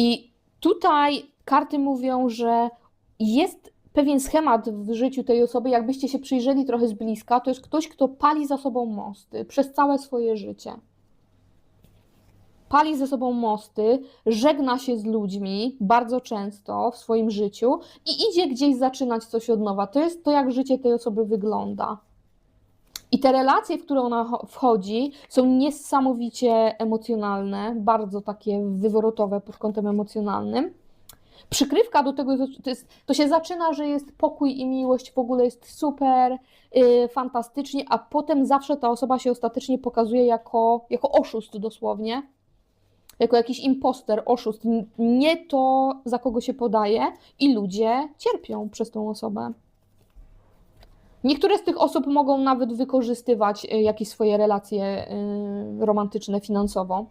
I tutaj karty mówią, że jest pewien schemat w życiu tej osoby, jakbyście się przyjrzeli trochę z bliska, to jest ktoś, kto pali za sobą mosty przez całe swoje życie. Pali ze sobą mosty, żegna się z ludźmi bardzo często w swoim życiu i idzie gdzieś zaczynać coś od nowa. To jest to, jak życie tej osoby wygląda. I te relacje, w które ona cho- wchodzi, są niesamowicie emocjonalne, bardzo takie wywrotowe pod kątem emocjonalnym. Przykrywka do tego, to, jest, to się zaczyna, że jest pokój i miłość, w ogóle jest super, yy, fantastycznie, a potem zawsze ta osoba się ostatecznie pokazuje jako, jako oszust dosłownie, jako jakiś imposter, oszust, nie to, za kogo się podaje i ludzie cierpią przez tą osobę. Niektóre z tych osób mogą nawet wykorzystywać y, jakieś swoje relacje y, romantyczne finansowo.